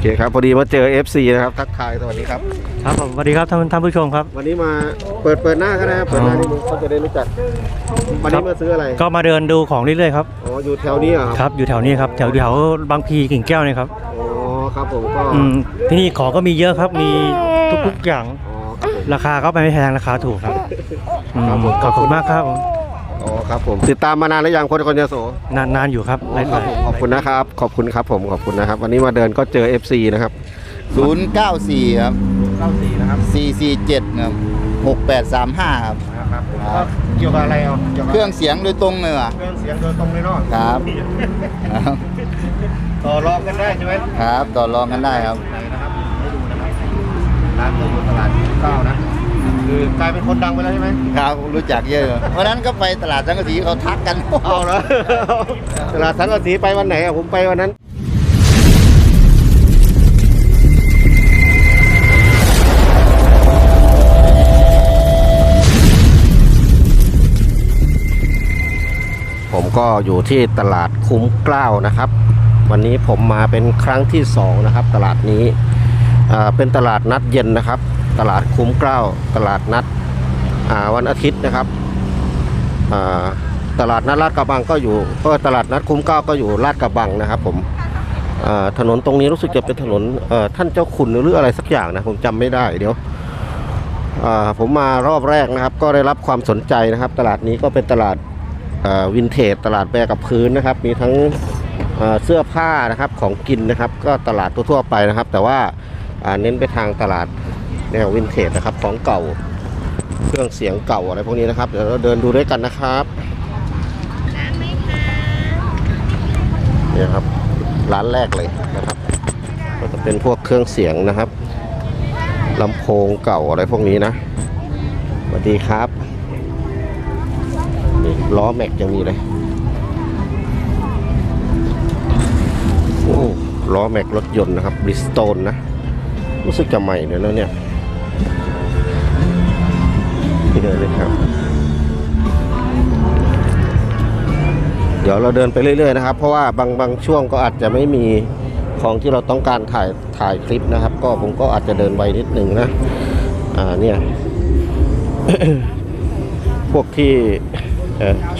เคครับพอดีมาเจอ FC นะครับทักทายสวัสดีครับ ครับผมสวัสดีครับท่านท่านผู้ชมครับ วันนี้มาเปิดเปิดหน้ากันนะครับเปิดหน้านิดนึงเขาจะได้รู้จักวันนี้มาซื้ออะไรก็มาเดินดูของเรื่อยๆครับอ๋ออยู่แถวนี้เหรอครับอยู่แถวนี้ครับแถวแถวบางพีกิ่งแก้วเนี่ยครับอ๋อครับผมก็อืมที่นี่ของก็มีเยอะครับมีทุกๆอย่างอ๋อครับผม ราคาก็ไม่แพงราคาถูกครับอืมครับผม ขอบคุณมากครับผม อ๋อครับผมติดตามมานานแล้วยังคนคนยโสนานนานอยู่ครับหลายครับผมขอบคุณนะครับ ขอบคุณครับผมขอบคุณนะครับ วันนี้มาเดินก็เจอ FC นะครับศูนย์เก้าสี่ครับ 94นะครับสี่สี่เจ็ดครับหกแปดสามห้าครับครับก็เกี่ยวกับอะไรเอาเกี่ยวกับเครื่องเสียงโดยตรงเลยว่ะเครื่องเสียงโดยตรงเลยเนาะครับ ครับ ต่อรองกันได้ใช่ไหมครับ ต่อรองกันได้ครับ ไหนนะครับให้ดูนะครับร้านก็อยู่ตลาดเก้านะ คือกลายเป็นคนดังไปแล้วใช่ไหมครับรู้จักเยอะวันนั้นก็ไปตลาดสังกะสีเขาทักกันเอาละตลาดสังกะสีไปวันไหนอะผมไปวันนั้นผมก็อยู่ที่ตลาดคุ้มเกล้านะครับ วันนี้ผมมาเป็นครั้งที่สองนะครับตลาดนี้อ่าเป็นตลาดนัดเย็นนะครับ ตลาดคุ้มเกล้าตลาดนัดวันอาทิตย์นะครับตลาดนัดลาดกระบังก็อยู่ก็ตลาดนัดคุ้มเกล้าก็อยู่ลาดกระบังนะครับผมถนนตรงนี้รู้สึกจะเป็นถนนท่านเจ้าคุณหรืออะไรสักอย่างนะผมจำไม่ได้เดี๋ยวผมมารอบแรกนะครับ ก็ได้รับความสนใจนะครับ ตลาดนี้ก็เป็นตลาดวินเทจตลาดแบกับพื้นนะครับ มีทั้งเสื้อผ้านะครับของกินนะครับ ก็ตลาดทั่วๆไปนะครับ แต่ว่าเน้นไปทางตลาด แนววินเทจนะครับของเก่าเครื่องเสียงเก่าอะไรพวกนี้นะครับ เดี๋ยวเราเดินดูด้วยกันนะครับเนี่ยครับร้านแรกเลยนะครับ ก็จะเป็นพวกเครื่องเสียงนะครับลำโพงเก่าอะไรพวกนี้นะสวัสดีครับนี่ล้อแม็กยังมีเลยโอ้ล้อแม็กรถยนต์นะครับบริสโตนนะรู้สึกจะใหม่เลยแล้วเนี่ย นี่เลยเลยครับ เดี๋ยวเราเดินไปเรื่อยๆนะครับ เพราะว่าบางบางช่วงก็อาจจะไม่มีของที่เราต้องการถ่ายถ่ายคลิปนะครับ ก็ผมก็อาจจะเดินไวนิดหนึ่งนะ อ่าเนี่ย พวกที่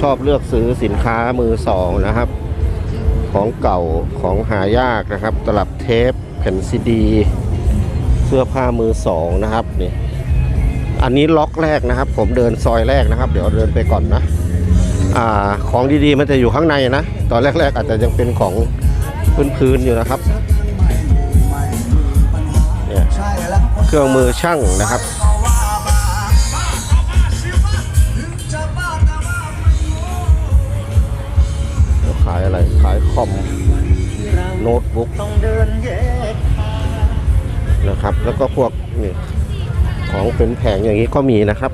ชอบเลือกซื้อสินค้ามือสองนะครับ ของเก่าของหายากนะครับ ตลับเทปแผ่นซีดี สื้อผ้ามือสองนะครับนี่อันนี้ล็อกแรกนะครับ ผมเดินซอยแรกนะครับ เดี๋ยวเดินไปก่อนนะอ่าของดีๆมันจะอยู่ข้างในนะตอนแรกๆ อาจจะยังเป็นของพื้นๆอยู่นะครับเนี่ยเครื่องมือช่างนะครับขายอะไรขายคอมโน้ตบุ๊ก นะครับ แล้วก็พวกนี่ของเป็นแผงอย่างนี้ก็มีนะครับ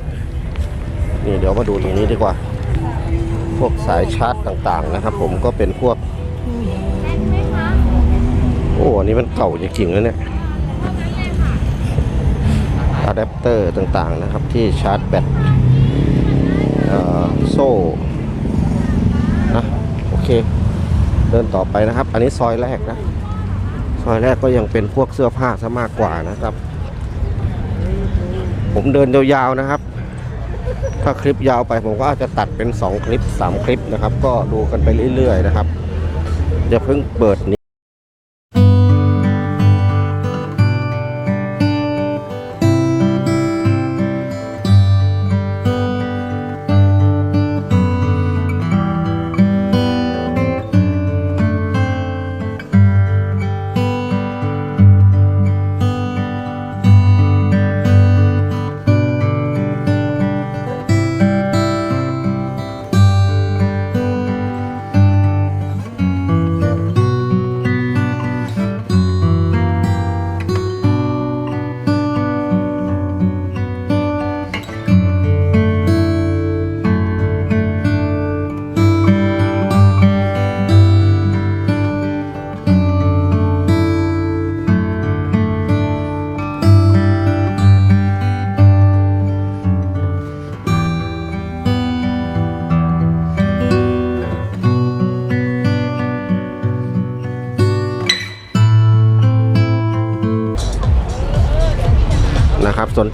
นี่เดี๋ยวมาดูตรงนี้ดีกว่า พวกสายชาร์จต่างๆนะครับ ผมก็เป็นพวก โอ้อันนี้มันเก่าจริงๆแล้วเนี่ยอะแดปเตอร์ต่างๆนะครับที่ชาร์จแบตโซ่นะโอเค เดินต่อไปนะครับ อันนี้ซอยแรกนะ ซอยแรกก็ยังเป็นพวกเสื้อผ้าซะมากกว่านะครับ ผมเดินยาวๆนะครับ ถ้าคลิปยาวไปผมก็อาจจะตัดเป็น 2 คลิป 3 คลิปนะครับ ก็ดูกันไปเรื่อยๆนะครับอย่าเพิ่งเปิด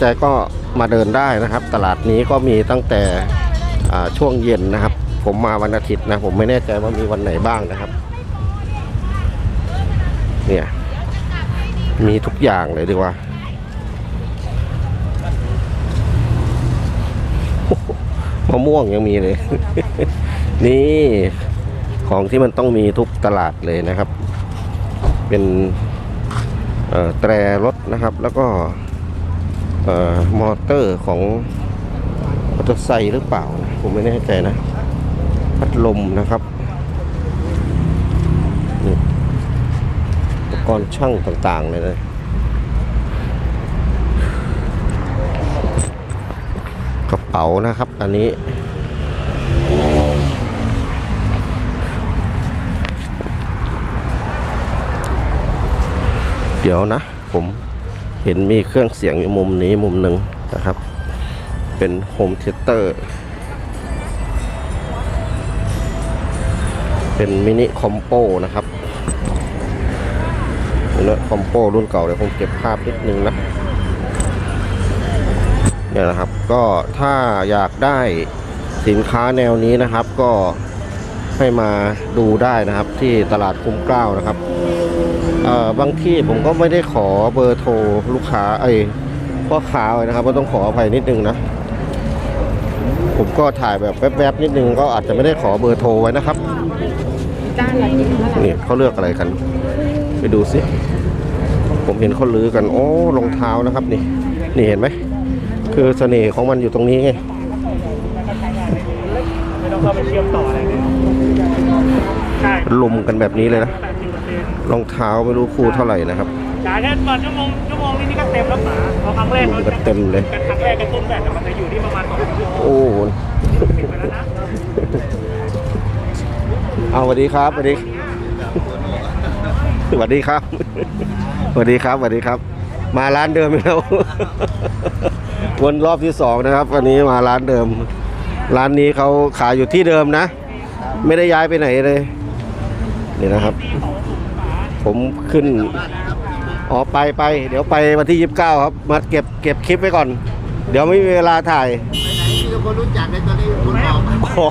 ใจก็มาเดินได้นะครับ ตลาดนี้ก็มีตั้งแต่ช่วงเย็นนะครับ ผมมาวันอาทิตย์นะ ผมไม่แน่ใจว่ามีวันไหนบ้างนะครับ เนี่ยมีทุกอย่างเลยดีกว่ามะม่วงยังมีเลย นี่ของที่มันต้องมีทุกตลาดเลยนะครับ เป็นแตรรถนะครับ แล้วก็ มอเตอร์ของมอเตอร์ไซค์หรือเปล่า ผมไม่แน่ใจนะ พัดลมนะครับอุปกรณ์ช่างต่างๆเลยนะกระเป๋านะครับ อันนี้เดี๋ยวนะ ผม เห็นมีเครื่องเสียงอยู่มุมนี้มุมหนึ่งนะครับ เป็นโฮมเทเตอร์ เป็นมินิคอมโปนะครับมินิคอมโปรุ่นเก่าเดี๋ยวผมเก็บภาพนิดนึงนะเนี่ยนะครับ ก็ถ้าอยากได้สินค้าแนวนี้นะครับ ก็ให้มาดูได้นะครับที่ตลาดคุ้มเกล้านะครับ บางที่ผมก็ไม่ได้ขอเบอร์โทรลูกค้าไอ้ยพ่อค้าไว้นะครับก็ต้องขออภัยนิดนึงนะผมก็ถ่ายแบบแวบๆนิดนึงก็อาจจะไม่ได้ขอเบอร์โทรไว้นะครับจ้านละกี่เท่าไหร่นี่เขาเลือกอะไรกัน ไปดูสิผมเห็นเขาลือกันโอ้รองเท้านะครับนี่ นี่เห็นไหมคือเสน่ห์ของมันอยู่ตรงนี้ไงไม่ต้องเข้าไปเชื่อมต่ออะไรเลยใช่ลุมกันแบบนี้เลยนะ รองเท้าไม่รู้คู่เท่าไหร่นะครับจ่ายแค่ตอนชั่วโมงชั่วโมงนี้นี่ก็เต็มแล้วหมาเพราครั้งแรกลุเรามกันเต็มเลยครั้งแรกกระตุ้นแบตมันจะอยู่ที่ประมาณสองชั่วโมงโอ้โหเอาสวัสดีครับสวัสดีสวัสดีครับสวัสดีครับสวัสดีครับ มาร้านเดิมแล้ววนรอบที่สองนะครับวันนี้มาร้านเดิม ร้านนี้เขาขายอยู่ที่เดิมนะ ไม่ได้ย้ายไปไหนเลยนี่นะครับ ผมขึ้น อ๋อไปไปเดี๋ยวไปวันที่ 29 ครับ มาเก็บเก็บคลิปไว้ก่อน เดี๋ยวไม่มีเวลาถ่ายมีคนรู้จักในตอนนี้คนบอกอ๋อ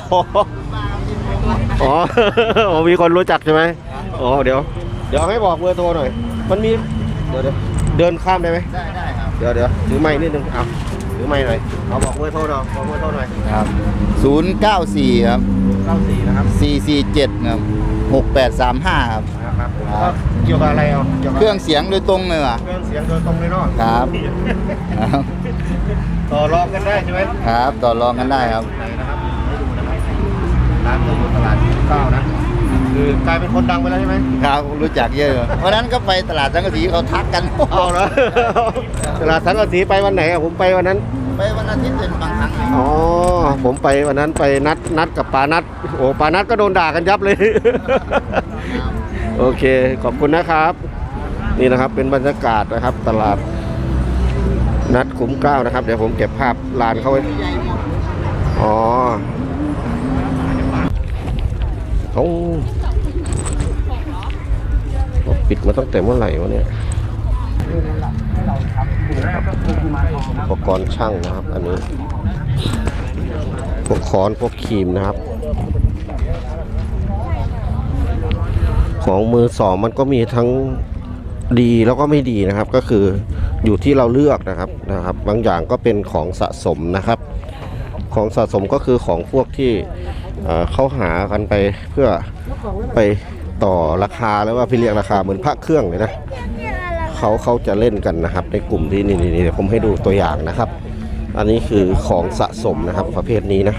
อ๋ออ๋อมีคนรู้จักใช่ไหมอ๋อเดี๋ยว เดี๋ยวให้บอกเบอร์โทรหน่อย มันมี เดี๋ยวเดี๋ยวเดินข้ามได้ไหมได้ได้ครับ เดี๋ยวเดี๋ยวถือไม้นิดนึงเอาถือไม้หน่อยเอาบอกเบอร์โทรหน่อยบอกเบอร์โทรหน่อยครับศูนย์เก้าสี่ครับเก้าสี่นะครับสี่สี่เจ็ดครับหกแปดสามห้าครับนะ ครับครับเกี่ยวกับอะไรเอาเกี่ยวกับเครื่องเสียงโดยตรงเลยว่ะเครื่องเสียงโดยตรงเลยเนาะครับ ครับต่อรองกันได้ใช่ไหมครับต่อรองกันได้ครับ ไหนนะครับให้ดูนะครับร้านก็อยู่ตลาดเก้านะคือกลายเป็นคนดังไปแล้วใช่ไหมครับรู้จักเยอะวันนั้นก็ไปตลาดสังกะสีเขาทักกันเอาแล้วตลาดสังกะสีไปวันไหนอะผมไปวันนั้น ไปวันอาทิตย์เป็นบางครั้งอ๋อ ผมไปวันนั้นไปนัดนัดกับปานัด โอ้ปานัดก็โดนด่ากันยับเลย โอเคขอบคุณนะครับ นี่นะครับเป็นบรรยากาศนะครับ ตลาดนัดคุ้มเก้านะครับ เดี๋ยวผมเก็บภาพลานเข้าไว้อ๋อเขาเขาปิดมาตั้งแต่เมื่อไหร่วะเนี่ยอุปกรณ์ช่างนะครับ อันนี้ พวกค้อนพวกครีมนะครับ ของมือสองมันก็มีทั้งดีแล้วก็ไม่ดีนะครับ ก็คืออยู่ที่เราเลือกนะครับนะครับ บางอย่างก็เป็นของสะสมนะครับ ของสะสมก็คือของพวกที่เขาหากันไปเพื่อไปต่อราคาแล้วว่าพี่เรียกราคาเหมือนพระเครื่องเลยนะเขาเขาจะเล่นกันนะครับ ในกลุ่มที่นี่นี่เดี๋ยวผมให้ดูตัวอย่างนะครับ อันนี้คือของสะสมนะครับประเภทนี้นะ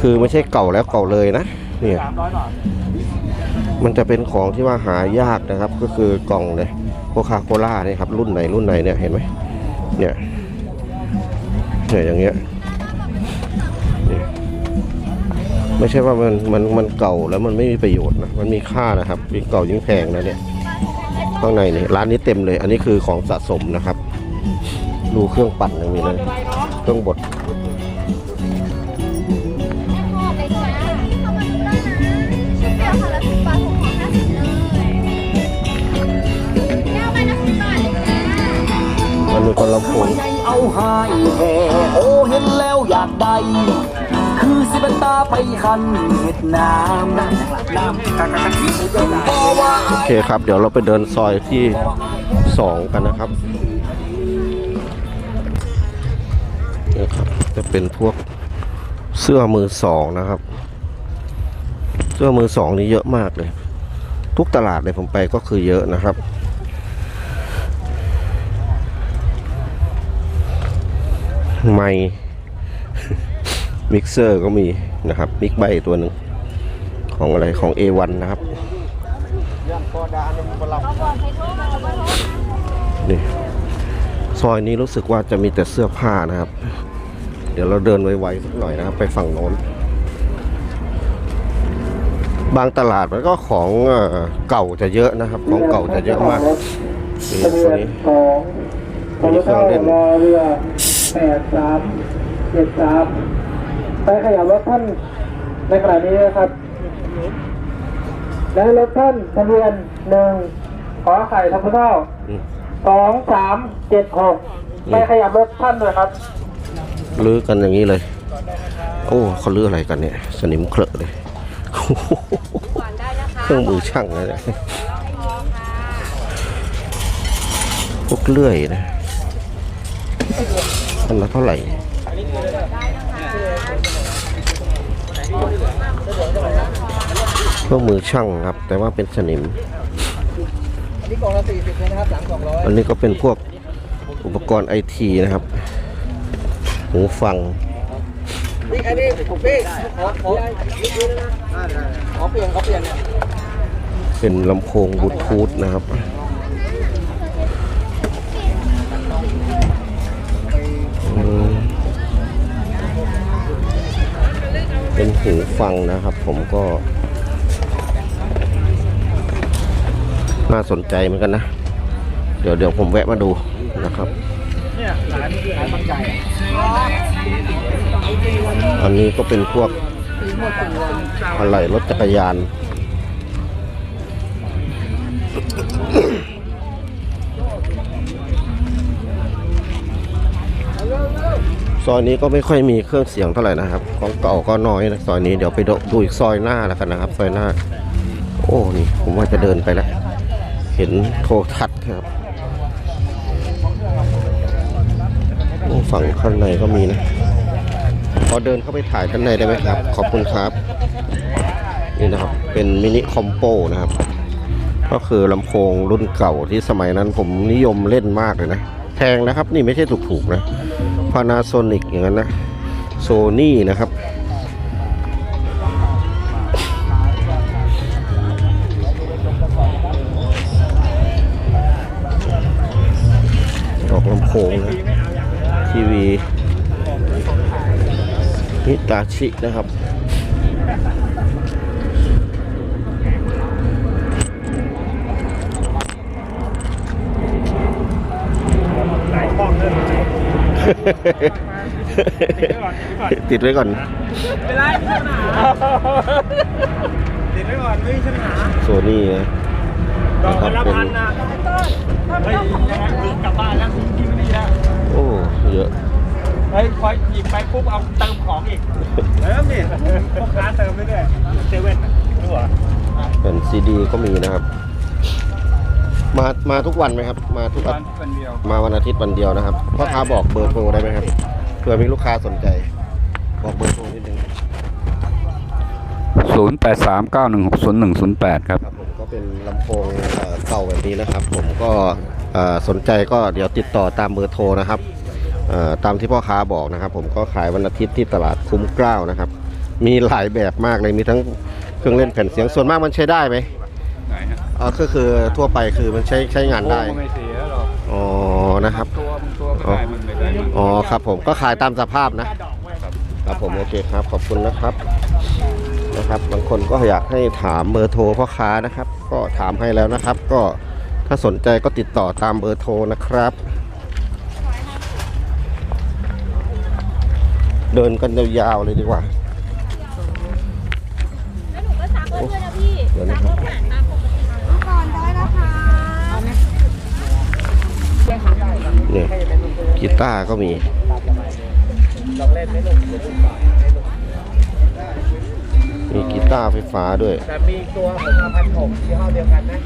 คือไม่ใช่เก่าแล้วเก่าเลยนะเนี่ย มันจะเป็นของที่ว่าหายากนะครับ ก็คือกล่องเลยโคคาโคล่าเนี่ยครับรุ่นไหนรุ่นไหนเนี่ยเห็นไหมเนี่ยเนี่ยอย่างเงี้ยไม่ใช่ว่ามันมันมันเก่าแล้วมันไม่มีประโยชน์นะมันมีค่านะครับยิ่งเก่ายิ่งแพงนะเนี่ยข้างในนี่ร้านนี้เต็มเลย อันนี้คือของสะสมนะครับ ดูเครื่องปั่นยังมีเลยเครื่องบด เอาหายแห่โอเห็นแล้วอยากได้คือสิเป็นตาไปคันเห็ดน้ำน้ำน้ำกะกะกะทิเพราะว่าโอเคครับ เดี๋ยวเราไปเดินซอยที่สองกันนะครับนี่ครับ จะเป็นพวกเสื้อมือสองนะครับ เสื้อมือสองนี่เยอะมากเลย ทุกตลาดเลยผมไปก็คือเยอะนะครับ ไมค์มิกเซอร์ก็มีนะครับมิกไบตัวหนึ่งของอะไรของ A1 นะครับนี่ซอยนี้รู้สึกว่าจะมีแต่เสื้อผ้านะครับ เดี๋ยวเราเดินไวๆสักหน่อยนะครับ ไปฝั่งโน้น บางตลาดมันก็ของเก่าจะเยอะนะครับ ของเก่าจะเยอะมากนี่ตัวนี้มีเครื่องเล่น แปดสามเจ็ดสามไปขยับรถท่านในขณะนี้นะครับ และรถท่านทะเบียนหนึ่งขอไข่ทับเท่าอืมสองสามเจ็ดหกไปขยับรถท่านด้วยครับลื้อกันอย่างนี้เลย โอ้เขาลื้ออะไรกันเนี่ย สนิมเคลอะเลยเครื่องมือช่างนะเนี่ยพวกเลื่อยนะ อันละเท่าไหร่เครื่องมือช่างครับ แต่ว่าเป็นสนิม อันนี้ก็เป็นพวกอุปกรณ์ไอทีนะครับหูฟังเป็นลำโพงบลูทูธนะครับ หูฟังนะครับ ผมก็น่าสนใจเหมือนกันนะ เดี๋ยวเดี๋ยวผมแวะมาดูนะครับอันนี้ก็เป็นพวกอะไรรถจักรยาน ซอยนี้ก็ไม่ค่อยมีเครื่องเสียงเท่าไหร่นะครับ ของเก่าก็น้อยนะซอยนี้เดี๋ยวไปดูดูอีกซอยหน้าแล้วกันนะครับ ซอยหน้า โอ้นี่ผมว่าจะเดินไปแล้ว เห็นโทรทัศน์ครับฝั่งข้างในก็มีนะขอเดินเข้าไปถ่ายข้างในได้ไหมครับ ขอบคุณครับ นี่นะครับ เป็นมินิคอมโปนะครับ ก็คือลำโพงรุ่นเก่าที่สมัยนั้นผมนิยมเล่นมากเลยนะ แพงนะครับ นี่ไม่ใช่ถูกๆนะ Panasonic อย่างนั้นนะโซนี่นะครับ ออกลำโพงนะทีวีนิตาชินะครับ ติดไว้ก่อนติดไว้ก่อนไม่มีปัญหาโซนี่นะดอกนะคละรับเป็นพันนะเฮ้ยยังไงมึงกลับบ้านแล้วพี่ไม่ดีแล้วโอ้เยอะเฮ้ยพอหยิบไปปุ๊บเอาเติมของอีกเติมดิพ่อค้าเติมไปด้วยเซเว่นรู้เหรอแผ่นซีดีก็มีนะครับ มามาทุกวันไหมครับ มาทุกอาวันวันเดียวมาวันอาทิตย์วันเดียวนะครับพ่อค้าบอกเบอร์โทรได้ไหมครับเผื่อมีลูกค้าสนใจ บอกเบอร์โทรนิดนึง 0 8 3 9 1 6 0 1 0 8 ครับ ครับผมก็เป็นลำโพงเอ่อเก่าแบบนี้นะครับ ผมก็เอ่อสนใจก็เดี๋ยวติดต่อตามเบอร์โทรนะครับเอ่อตามที่พ่อค้าบอกนะครับ ผมก็ขายวันอาทิตย์ที่ตลาดคุ้มเกล้านะครับ มีหลายแบบมากเลยมีทั้งเครื่องเล่นแผ่นเสียงส่วนมากมันใช้ได้ไหมไหน ฮะอ๋อก็คือทั่วไปคือมันใช้ใช้งานได้ โอ้ไม่เสียหรอกอ๋อ นะครับ ตัวมึงตัวก็ได้มึงไม่ได้มึงอ๋อ ครับผม ก็ขายตามสภาพนะ ครับผม โอเคครับ ขอบคุณนะครับ นะครับ บางคนก็อยากให้ถามเบอร์โทรพ่อค้านะครับ ก็ถามให้แล้วนะครับ ก็ถ้าสนใจก็ติดต่อตามเบอร์โทรนะครับ เดินกันยาวๆเลยดีกว่า แล้วหนูก็ซักเพื่อนๆนะพี่เดี๋ยวนะครับซักรถหา นได้นะคะเนี่ยกีตาร์ก็มีลองเล่นไหมลูกเดี๋ยวลูกสอนให้ลูกมีกีตาร์ไฟฟ้าด้วยแต่มีตัวผมเอาพันหกยี่ห้อเดียวกันนะ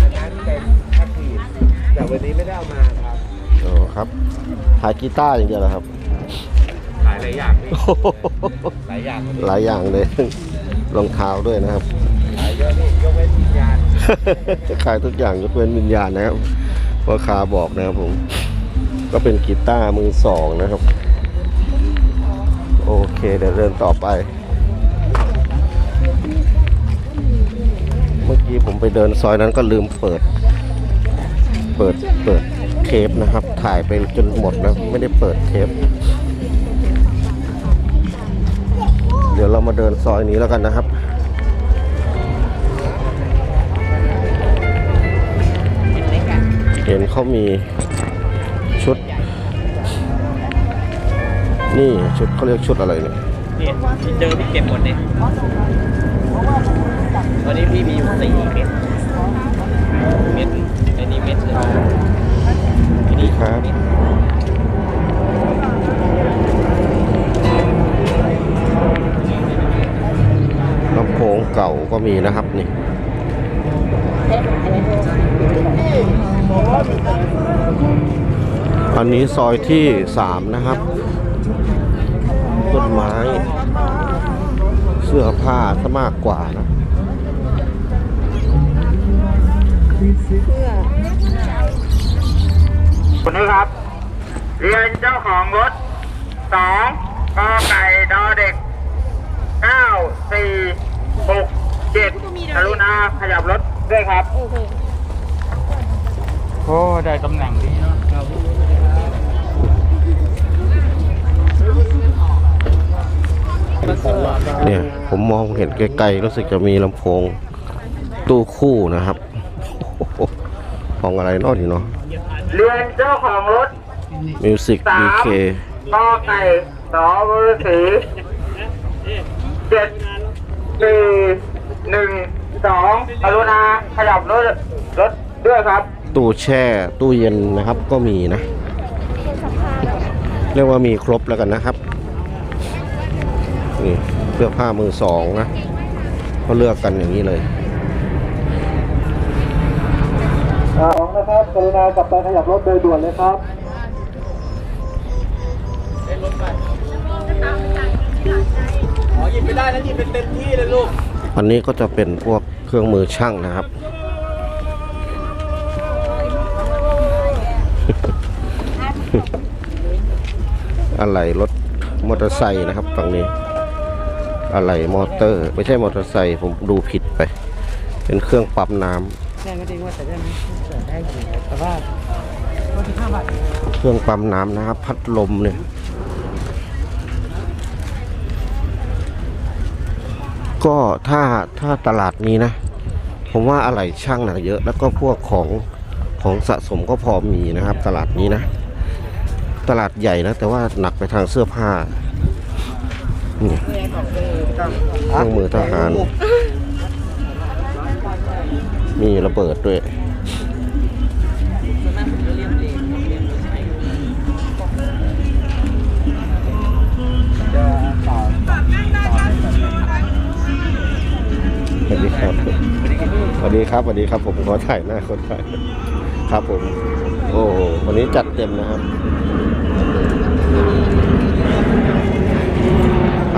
อันนั้นเป็นพันทีแต่วันนี้ไม่ได้เอามาครับอ๋อครับขายกีตาร์อย่างเดียวเหรอครับขายหลายอย่างพี่หลายอย่างหลายอย่างเลยรองเท้าด้วยนะครับขายเยอะพี่ยกเว้นวิญญาณขายทุกอย่างยกเว้นวิญญาณนะครับ พ่อค้าบอกนะครับผม ก็เป็นกีตาร์มือสองนะครับ โอเคเดี๋ยวเดินต่อไป เมื่อกี้ผมไปเดินซอยนั้นก็ลืมเปิด เปิดเปิดเทปนะครับ ถ่ายไปจนหมดแล้วไม่ได้เปิดเทปเดี๋ยวเรามาเดินซอยนี้แล้วกันนะครับ เห็นเขามีชุด นี่ชุดเขาเรียกชุดอะไรเนี่ยนี่พี่เจอพี่เก็บหมดเลยวันนี้พี่มีอยู่สี่เม็ดเม็ดอันนี้เม็ดหนึ่งอันนี้ครับเม็ดลำโพงเก่าก็มีนะครับนี่ อันนี้ซอยที่สามนะครับต้นไม้ เสื้อผ้าซะมากกว่านะคุณนี้ครับ เรียนเจ้าของรถสองกอไก่ดอเด็กเก้าสี่หกเจ็ดกรุณาขยับรถด้วยครับ โอ้ ได้ตำแหน่งดีเนาะเนี่ยผมมองเห็นไกลๆรู้สึกจะมีลำโพงตู้คู่นะครับโอ้โหของอะไรเนอกทีเนาะเรียนเจ้าของรถมิวสิกสามดีเคกอไก่สอมือสีเจ็ดสี่หนึ่งสองกรุณาขยับรถรถด้วยครับ ตู้แช่ตู้เย็นนะครับก็มีนะ เรียกว่ามีครบแล้วกันนะครับนี่เสื้อผ้ามือสองนะเขาเลือกกันอย่างนี้เลยสองนะครับกรุณากลับไปขยับรถโดยด่วนเลยครับอ๋อหยิบไม่ได้นะหยิบเป็นเต็มที่เลยลูกอันนี้ก็จะเป็นพวกเครื่องมือช่างนะครับ อะไรรถมอเตอร์ไซค์นะครับฝั่งนี้ อะไรมอเตอร์ ไม่ใช่มอเตอร์ไซค์ผมดูผิดไป เป็นเครื่องปั๊มน้ำแม่ไม่ได้ว่าแต่ได้ไหมแต่ได้อยู่แต่ว่าวันที่ห้าบาทเครื่องปั๊มน้ำนะครับพัดลมเนี่ยก็ถ้าถ้าตลาดนี้นะ ผมว่าอะไรช่างหนักเยอะ แล้วก็พวกของของสะสมก็พอมีนะครับ ตลาดนี้นะ ตลาดใหญ่นะแต่ว่าหนักไปทางเสื้อผ้านี่เครื่องมือทหาร มีระเบิดด้วยสวัสดีครับ สวัสดีครับ สวัสดีครับ ผมขอถ่ายหน้าคนถ่ายครับผม โอ้โหวันนี้จัดเต็มนะครับขาย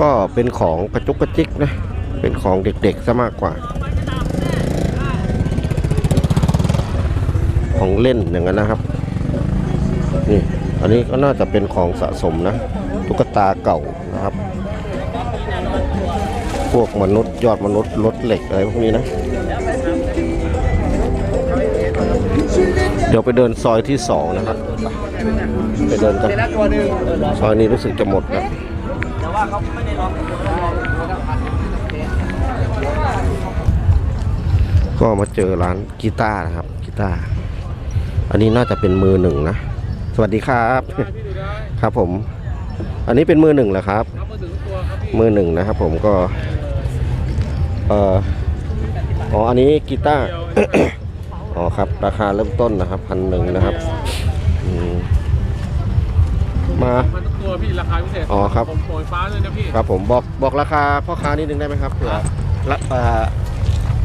ก็เป็นของกระจุกกระจิกนะ เป็นของเด็กๆซะมากกว่า ของเล่นอย่างนั้นนะครับ นี่ อันนี้ก็น่าจะเป็นของสะสมนะ ตุ๊กตาเก่านะครับ พวกมนุษย์ยอดมนุษย์รถเหล็กอะไรพวกนี้นะ เดี๋ยวไปเดินซอยที่สองนะครับ ไปเดินกันซอยนี้รู้สึกจะหมดแล้ว ก็มาเจอร้านกีตาร์นะครับกีตาร์อันนี้น่าจะเป็นมือหนึ่งนะ สวัสดีครับ ครับผม อันนี้เป็นมือหนึ่งเหรอครับ มือหนึ่งนะครับ ผมก็เอ่ออ๋ออันนี้กีตาร์อ๋อครับ ราคาเริ่มต้นนะครับพันหนึ่งนะครับมา ตัวพี่ราคาพิเศษอ๋อครับ ผมโปรยฟ้าเลยนะพี่ครับผมบอกบอกราคาพ่อค้านิดนึงได้ไหมครับเผื่อละเอ่อ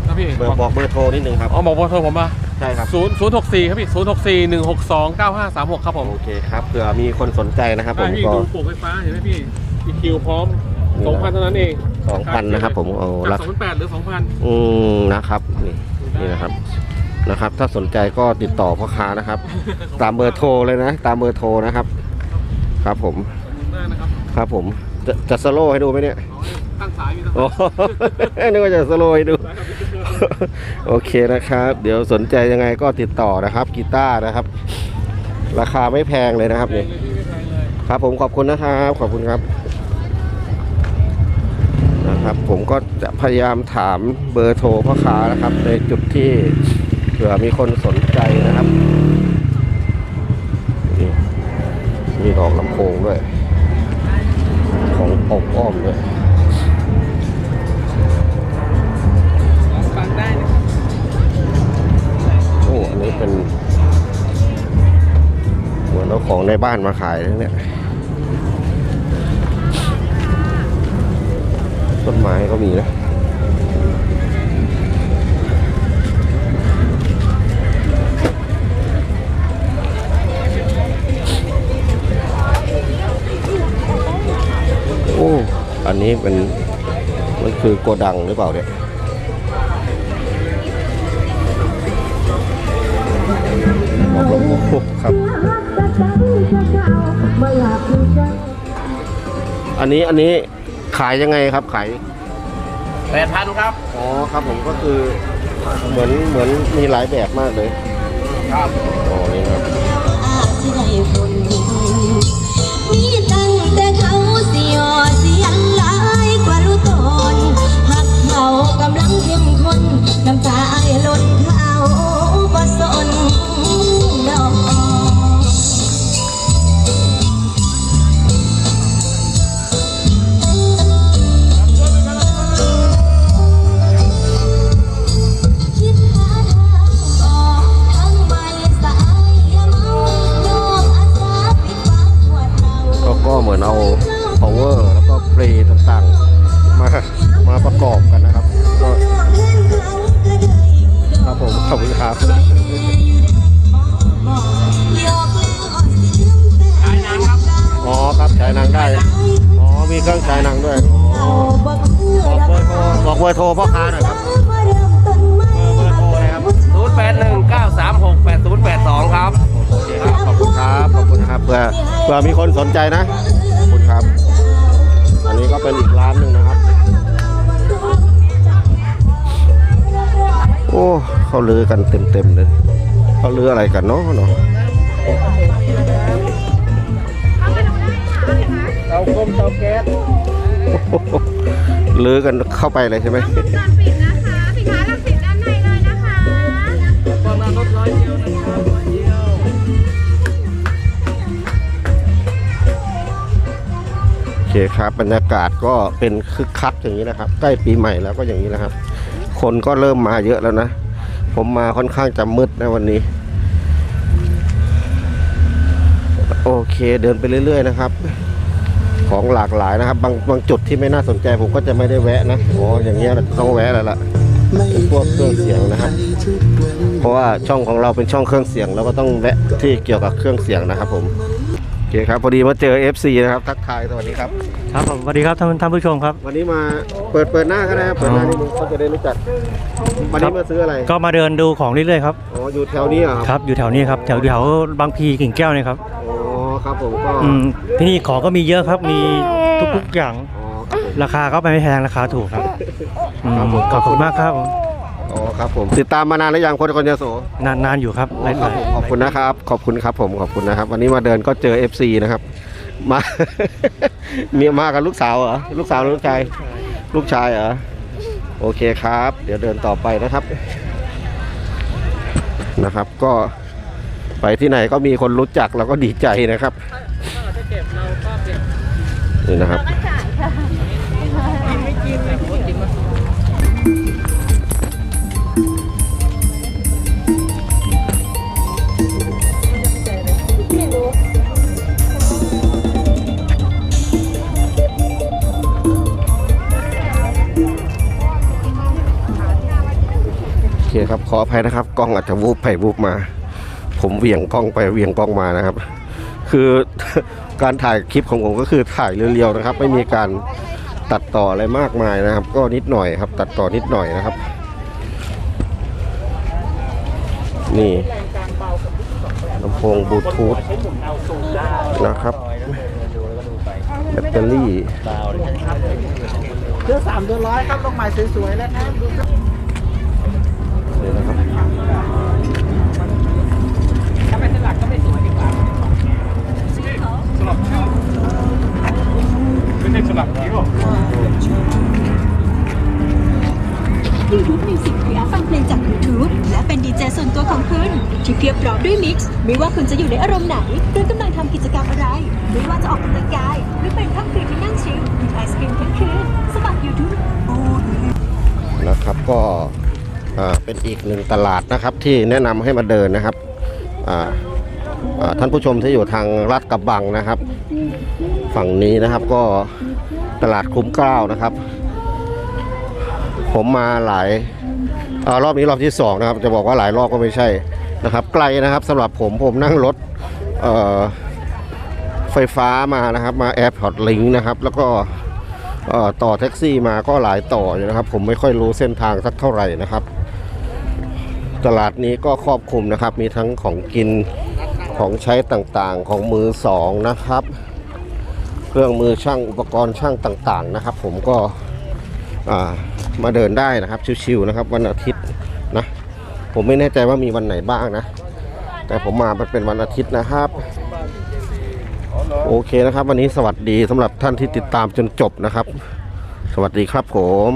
ครับพี่เบอร์บอกเบอร์โทรนิดนึงครับอ๋อบอกเบอร์โทรผมมาใช่ครับศูนย์ศูนย์หกสี่ครับพี่ศูนย์หกสี่หนึ่งหกสองเก้าห้าสามหกครับผมโอเคครับเผื่อมีคนสนใจนะครับผมได้พี่ก็ ดูปลูกไฟฟ้าเห็นไหมพี่อีคิวพร้อมสองพันเท่านั้นเองสองพันนะครับผมเอาจารักกสองพันแปดหรือสองพันอืมนะครับนี่นี่นะครับนะครับ ถ้าสนใจก็ติดต่อพ่อค้านะครับ ตามเบอร์โทรเลยนะ ตามเบอร์โทรนะครับ ครับผมได้นะครับครับผมจะจะสโลว์ให้ดูไหมเนี่ยตั้งสายอยู่นะโอ้นึกว่าจะสโลว์ให้ดู โอเคนะครับ เดี๋ยวสนใจยังไงก็ติดต่อนะครับกีตาร์นะครับ ราคาไม่แพงเลยนะครับนี่ครับผมขอบคุณนะครับ ขอบคุณครับนะครับ ผมก็จะพยายามถามเบอร์โทรพ่อค้านะครับ ในจุดที่เผื่อมีคนสนใจนะครับ มีดอกลำโพงด้วย ของอบอ้อมด้วยฟังได้นะโอ้อันนี้เป็น เหมือนเอาของในบ้านมาขายนะเนี่ยต้นไม้ก็มีนะ โอ้ อันนี้เป็นมันคือโกดังหรือเปล่าเนี่ยบอกลำโพงครับ อันนี้อันนี้ขายยังไงครับขายแปดพันครับ อ๋อครับผมก็คือเหมือนเหมือนมีหลายแบบมากเลย ครับ อ๋อนี่ครับ มือนเอา power แล้วก็เปรย์ต่างๆ มามาประกอบกันนะครับก็ครับผมขอบคุณครับอ๋อครับฉายหนังได้ อ๋อมีเครื่องฉายหนังด้วยอ๋อบอกเบอร์โทรพ่อค้าหน่อยครับเบอร์โทรเลยครับศูนย์แปดหนึ่งเก้าสามหกแปดศูนย์แปดสองครับโอเคครับขอบคุณครับขอบคุณนะครับเพื่อ เพื่อมีคนสนใจนะขอบคุณครับ อันนี้ก็เป็นอีกร้านหนึ่งนะครับ โอ้เขาลือกันเต็มๆเลยเขาลืออะไรกันเนาะเนาะเตาก้มเตาแก๊สลือกันเข้าไปเลยใช่ไหม เคครับบรรยากาศก็เป็นคึกคักอย่างนี้นะครับ ใกล้ปีใหม่แล้วก็อย่างนี้นะครับ คนก็เริ่มมาเยอะแล้วนะ ผมมาค่อนข้างจะมืดนะวันนี้ โอเคเดินไปเรื่อย ๆ นะครับ ของหลากหลายนะครับ บางบางจุดที่ไม่น่าสนใจผมก็จะไม่ได้แวะนะโอ้อย่างเงี้ยเราต้องแวะแล้วล่ะเป็นพวกเครื่องเสียงนะครับ เพราะว่าช่องของเราเป็นช่องเครื่องเสียงเราก็ต้องแวะที่เกี่ยวกับเครื่องเสียงนะครับ ผม เคครับพอดีมาเจอ FC นะครับทักทายสวัสดีครับ ครับผมสวัสดีครับท่านท่านผู้ชมครับ วันนี้มาเปิดเปิดหน้าก็ได้ครับเปิดหน้านิดนึงเขาจะได้รู้จักวันนี้มาซื้ออะไรก็มาเดินดูของเรื่อยๆครับอ๋ออยู่แถวนี้เหรอคครับรับอยู่แถวนี้ครับแถวแถวบางพีกิ่งแก้วเนี่ยครับอ๋อครับผมก็อืมที่นี่ของก็มีเยอะครับมีทุกๆอย่างอ๋อครับผม ราคาก็ไม่แพงราคาถูกครับอืมครับผม ขอบคุณมากครับผม อ๋อครับผมติดตามมานานแล้วยังคนคนยโสนานนานอยู่ครับหลายขอบคุณขอบคุณนะครับ ขอบคุณครับผมขอบคุณนะครับ วันนี้มาเดินก็เจอ FC นะครับ มาเมียมากับลูกสาวเหรอลูกสาวหรือลูกชายลูกชายเหรอโอเคครับ เดี๋ยวเดินต่อไปนะครับนะครับ ก็ไปที่ไหนก็มีคนรู้จักเราก็ดีใจนะครับนี่นะครับ คครับขออภัยนะครับ กล้องอาจจะวูบไปวูบมา ผมเวี่ยงกล้องไปเวี่ยงกล้องมานะครับ คือการถ่ายคลิปของผมก็คือถ่ายเรียวๆนะครับ ไม่มีการตัดต่ออะไรมากมายนะครับ ก็นิดหน่อยครับ ตัดต่อนิดหน่อยนะครับ นี่ลำโพงบลูทูธนะครับแบตเตอรี่เครื่องสามเดือนร้อยครับลงใหม่สวยๆแล้วครับดูครับ เลยนะครับถ้าเป็นหลักก็ไม่สวยดีกว่าสลับไม่ใช่สลับคิ้ว YouTube Music คือแอปฟังเพลงจาก YouTube และเป็นดีเจส่วนตัวของคุณ ที่เพียบพร้อมด้วยมิกซ์ไม่ว่าคุณจะอยู่ในอารมณ์ไหน หรือกำลังทำกิจกรรมอะไร ไม่ว่าจะออกกำลังกาย หรือเป็นค่ำคืนที่นั่งชิลกินไอศกรีมทั้งคืนสมัคร YouTube นะครับก็อ่า เป็นอีกหนึ่งตลาดนะครับที่แนะนำให้มาเดินนะครับท่านผู้ชมที่อยู่ทางลาดกระบังนะครับ ฝั่งนี้นะครับก็ตลาดคุ้มเกล้านะครับ ผมมาหลายอารอบนี้รอบที่สองนะครับ จะบอกว่าหลายรอบก็ไม่ใช่นะครับไกลนะครับสำหรับผมผมนั่งรถไฟฟ้ามานะครับมา Airport Link นะครับ แล้วก็ต่อแท็กซี่มาก็หลายต่ออยู่นะครับ ผมไม่ค่อยรู้เส้นทางสักเท่าไหร่นะครับ ตลาดนี้ก็ครอบคลุมนะครับ มีทั้งของกินของใช้ต่างๆของมือสองนะครับ เครื่องมือช่างอุปกรณ์ช่างต่างๆนะครับ ผมก็มาเดินได้นะครับชิวๆนะครับ วันอาทิตย์นะผมไม่แน่ใจว่ามีวันไหนบ้างนะ แต่ผมมามันเป็นวันอาทิตย์นะครับ โอเคนะครับ วันนี้สวัสดีสำหรับท่านที่ติดตามจนจบนะครับ สวัสดีครับผม